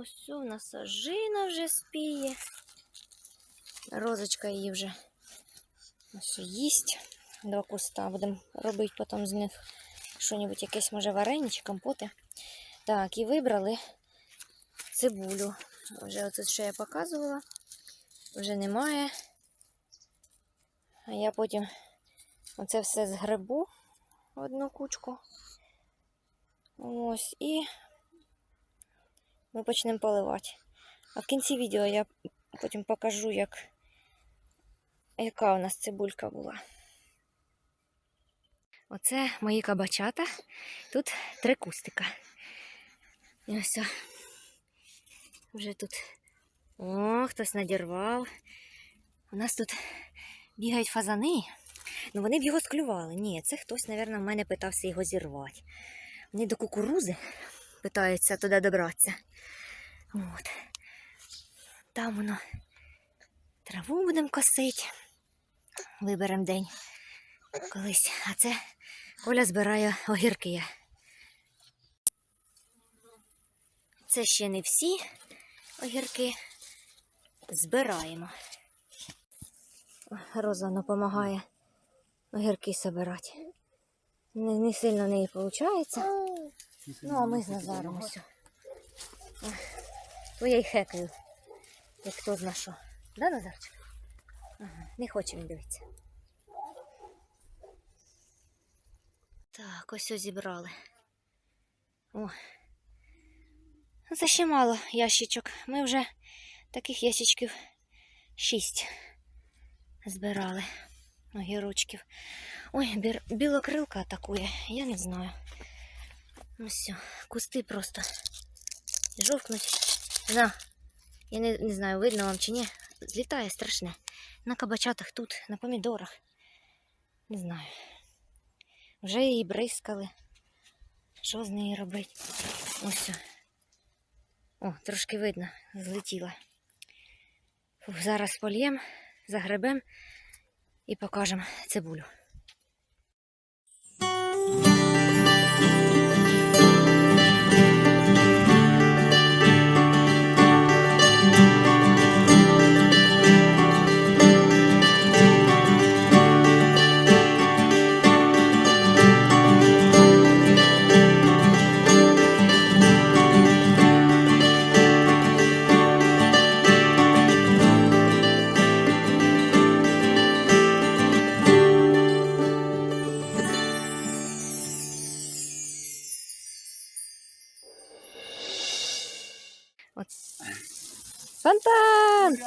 Ось у нас сажина вже спіє. Розочка її вже ось їсть. Два куста. Будемо робити потім з них що-небудь, якесь, може, варення чи компоти. Так, і вибрали цибулю. Вже оце, що я показувала, вже немає. А я потім оце все згребу в одну кучку. Ось і ми почнемо поливати. А в кінці відео я потім покажу, як, яка у нас цибулька була. Оце мої кабачата. Тут три кустика. І ось о. вже тут. О, хтось надірвав. У нас тут бігають фазани. Ну вони б його склювали. Ні, це хтось, мабуть, в мене питався його зірвати. Вони до кукурузи питаються туди добратися. От. Там воно траву будемо косити. Виберемо день колись. А це Коля збирає огірки. Це ще не всі огірки. Збираємо. Роза допомагає огірки збирати. Не, не сильно в неї виходить. Ну, а ми з Назаром ось. Ах, Твоя й хекаю. Як хто зна що. Да, Назарчик? Ага, не хоче він дивитися. Так, ось ось зібрали. О. Ну, Це ще мало ящичок. Ми вже таких ящичків шість збирали. Огірочків. Ой, білокрилка атакує, я не знаю. Ну все, кусти просто жовкнуть. На. Я не, не знаю, видно вам чи ні. Злітає страшне. На кабачатах тут, на помідорах. Не знаю. Вже її бризкали. Що з нею робити? Ось. все. О, трошки видно, злетіла. Фух, зараз польєм, загребем і покажемо цибулю. От. Фонтан!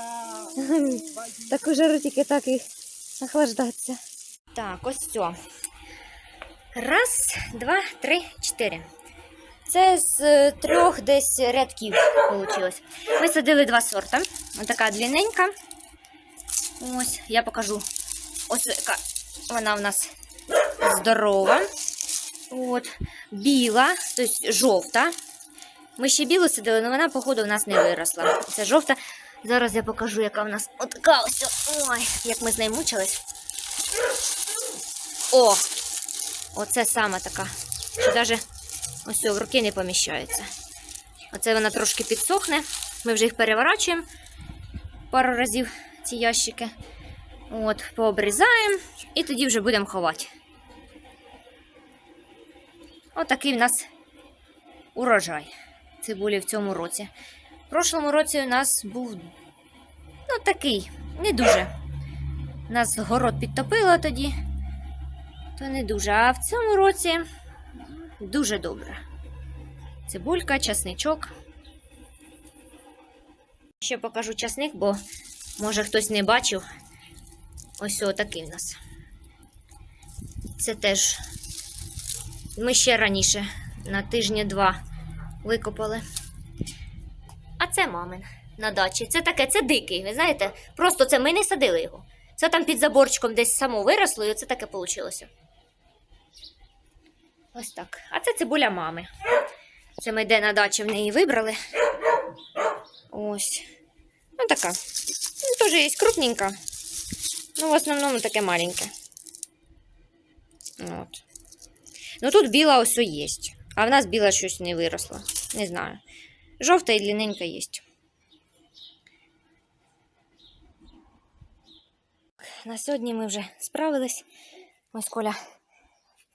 Таку жару тільки так і охлаждатися. Так, ось все. Раз, два, три, чотири. Це з е, трьох десь рядків вийшло. Ми садили два сорта. Ось така длинненька. Ось, я покажу. Ось яка вона у нас здорова. От, біла, тобто жовта. Ми ще білу садили, але вона, походу, в нас не виросла. Це жовта. Зараз я покажу, яка в нас отака ось. Ой, як ми з нею мучились. О! Оце саме така. Що навіть ось в руки не поміщається. Оце вона трошки підсохне. Ми вже їх переворачуємо пару разів, ці ящики. От, пообрізаємо і тоді вже будемо ховати. Отакий в нас урожай цибулі в цьому році. В прошлому році у нас був ну такий, не дуже. Нас город підтопило тоді, то не дуже. А в цьому році дуже добре. Цибулька, часничок. Ще покажу часник, бо може хтось не бачив. Ось отакий в нас. Це теж ми ще раніше на тижні два викопали. А це мамин на дачі. Це таке, це дикий, ви знаєте? Просто це ми не садили його. Це там під заборчиком десь само виросло, і оце таке вийшло. Ось так. А це цибуля мами. Це ми де на дачі в неї вибрали. Ось. Ну така. Ну, теж є крупненька. Ну, в основному таке маленьке. От. Ну тут біла ось є. А в нас біла щось не виросло. Не знаю. Жовта і длинненька є. На сьогодні ми вже справились. Ось Коля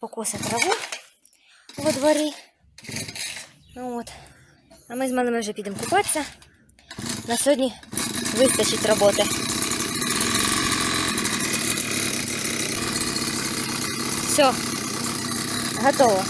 покосить траву во дворі. Ну От. А ми з малими вже підемо купатися. На сьогодні вистачить роботи. Все, готово.